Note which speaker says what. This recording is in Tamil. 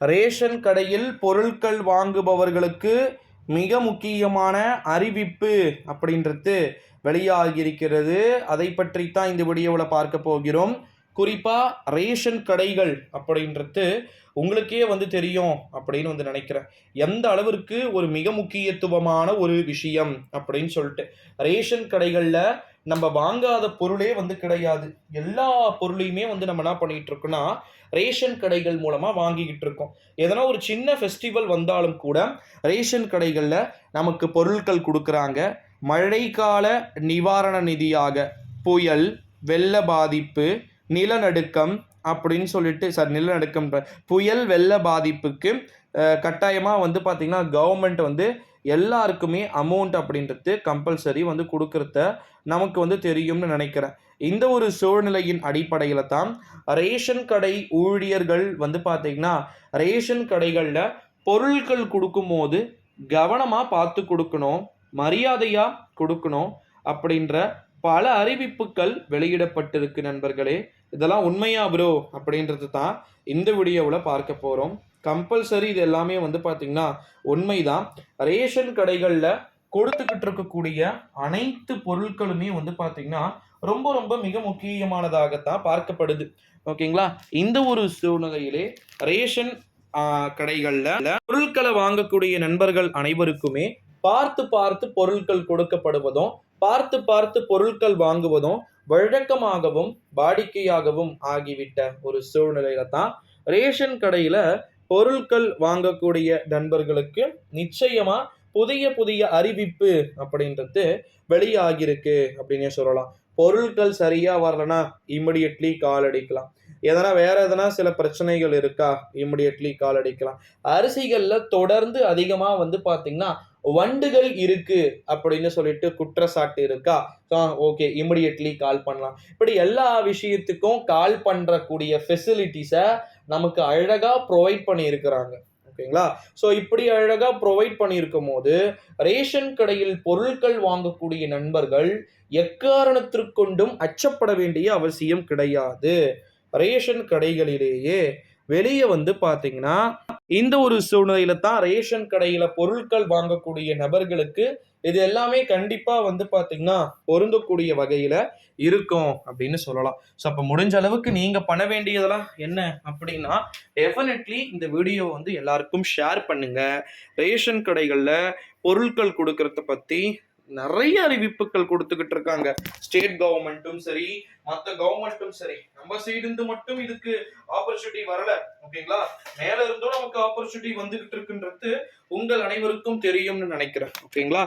Speaker 1: ரேஷன் கடையில் பொருட்கள் வாங்குபவர்களுக்கு மிக முக்கியமான அறிவிப்பு அப்படின்றது வெளியாகியிருக்கிறது. அதை பற்றி தான் இந்த வீடியோவில் பார்க்க போகிறோம். குறிப்பாக ரேஷன் கடைகள் அப்படின்றது உங்களுக்கே வந்து தெரியும் அப்படின்னு வந்து நினைக்கிறேன். எந்த அளவிற்கு ஒரு மிக முக்கியத்துவமான ஒரு விஷயம் அப்படின்னு சொல்லிட்டு ரேஷன் கடைகளில் நம்ம வாங்காத பொருளே வந்து கிடையாது. எல்லா பொருளையுமே வந்து நம்ம என்ன பண்ணிட்டு இருக்கோம்னா ரேஷன் கடைகள் மூலமாக வாங்கிக்கிட்டு இருக்கோம். எதனா ஒரு சின்ன ஃபெஸ்டிவல் வந்தாலும் கூட ரேஷன் கடைகளில் நமக்கு பொருட்கள் கொடுக்குறாங்க. மழைக்கால நிவாரண நிதியாக புயல் வெள்ள பாதிப்பு நிலநடுக்கம் அப்படின்னு சொல்லிட்டு சார் நிலநடுக்கம் புயல் வெள்ள பாதிப்புக்கு கட்டாயமாக வந்து பார்த்திங்கன்னா கவர்மெண்ட் வந்து எல்லாருக்குமே அமௌண்ட் அப்படின்றது கம்பல்சரி வந்து கொடுக்குறத நமக்கு வந்து தெரியும்னு நினைக்கிறேன். இந்த ஒரு சூழ்நிலையின் அடிப்படையில் தான் ரேஷன் கடை ஊழியர்கள் வந்து பார்த்திங்கன்னா ரேஷன் கடைகளில் பொருட்கள் கொடுக்கும்போது கவனமாக பார்த்து கொடுக்கணும் மரியாதையாக கொடுக்கணும் அப்படின்ற பல அறிவிப்புகள் வெளியிடப்பட்டிருக்கு நண்பர்களே. இதெல்லாம் உண்மையா ப்ரோ அப்படின்றது தான் இந்த வீடியோவில் பார்க்க போகிறோம் கம்பல்சரி இது எல்லாமே வந்து பார்த்திங்கன்னா உண்மைதான். ரேஷன் கடைகளில் கொடுத்துக்கிட்டு இருக்கக்கூடிய அனைத்து பொருட்களுமே வந்து பார்த்திங்கன்னா ரொம்ப ரொம்ப மிக முக்கியமானதாகத்தான் பார்க்கப்படுது. ஓகேங்களா? இந்த ஒரு சூழ்நிலையிலே ரேஷன் கடைகளில் பொருட்களை வாங்கக்கூடிய நண்பர்கள் அனைவருக்குமே பார்த்து பார்த்து பொருட்கள் கொடுக்கப்படுவதும் பார்த்து பார்த்து பொருட்கள் வாங்குவதும் வழக்கமாகவும் வாடிக்கையாகவும் ஆகிவிட்ட ஒரு சூழ்நிலையில தான் ரேஷன் கடையில பொருட்கள் வாங்கக்கூடிய நண்பர்களுக்கு நிச்சயமா புதிய புதிய அறிவிப்பு அப்படின்றது வெளியாகிருக்கு அப்படின்னே சொல்லலாம். பொருட்கள் சரியா வரலன்னா இமிடியட்லி கால் அடிக்கலாம். எதனா வேற எதனா சில பிரச்சனைகள் இருக்கா? இமிடியட்லி கால் அடிக்கலாம். அரிசிகள்ல தொடர்ந்து அதிகமா வந்து பாத்தீங்கன்னா வண்டுகள் இருக்கு அப்படின்னு சொல்லிட்டு குற்றச்சாட்டு இருக்கா? ஓகே இமிடியட்லி கால் பண்ணலாம். இப்படி எல்லா விஷயத்துக்கும் கால் பண்றக்கூடிய ஃபெசிலிட்டிஸை நமக்கு அழகா ப்ரொவைட் பண்ணியிருக்கிறாங்க. ஓகேங்களா? ஸோ இப்படி அழகாக ப்ரொவைட் பண்ணியிருக்கும் போது ரேஷன் கடையில் பொருட்கள் வாங்கக்கூடிய நண்பர்கள் எக்காரணத்திற்கொண்டும் அச்சப்பட வேண்டிய அவசியம் கிடையாது. ரேஷன் கடைகளிலேயே வெளியே வந்து பார்த்தீங்கன்னா இந்த ஒரு சூழ்நிலையில தான் ரேஷன் கடையில பொருட்கள் வாங்கக்கூடிய நபர்களுக்கு இது எல்லாமே கண்டிப்பா வந்து பாத்தீங்கன்னா பொருந்தக்கூடிய வகையில இருக்கும் அப்படின்னு சொல்லலாம். ஸோ அப்போ முடிஞ்ச அளவுக்கு நீங்க பண்ண வேண்டியதெல்லாம் என்ன அப்படின்னா டெஃபினெட்லி இந்த வீடியோ வந்து எல்லாருக்கும் ஷேர் பண்ணுங்க. ரேஷன் கடைகளில் பொருட்கள் கொடுக்கறத பத்தி நிறைய அறிவிப்புகள் கொடுத்துக்கிட்டு இருக்காங்க. ஸ்டேட் கவர்மெண்ட்டும் சரி மற்ற கவர்மெண்ட்டும் சரி. நம்ம சைடு இருந்து மட்டும் இதுக்கு ஆப்பர்ச்சுனிட்டி வரல. ஓகேங்களா மேல இருந்தும் நமக்கு ஆப்பர்ச்சுனிட்டி வந்துகிட்டு இருக்குன்றது உங்கள் அனைவருக்கும் தெரியும்னு நினைக்கிறேன். ஓகேங்களா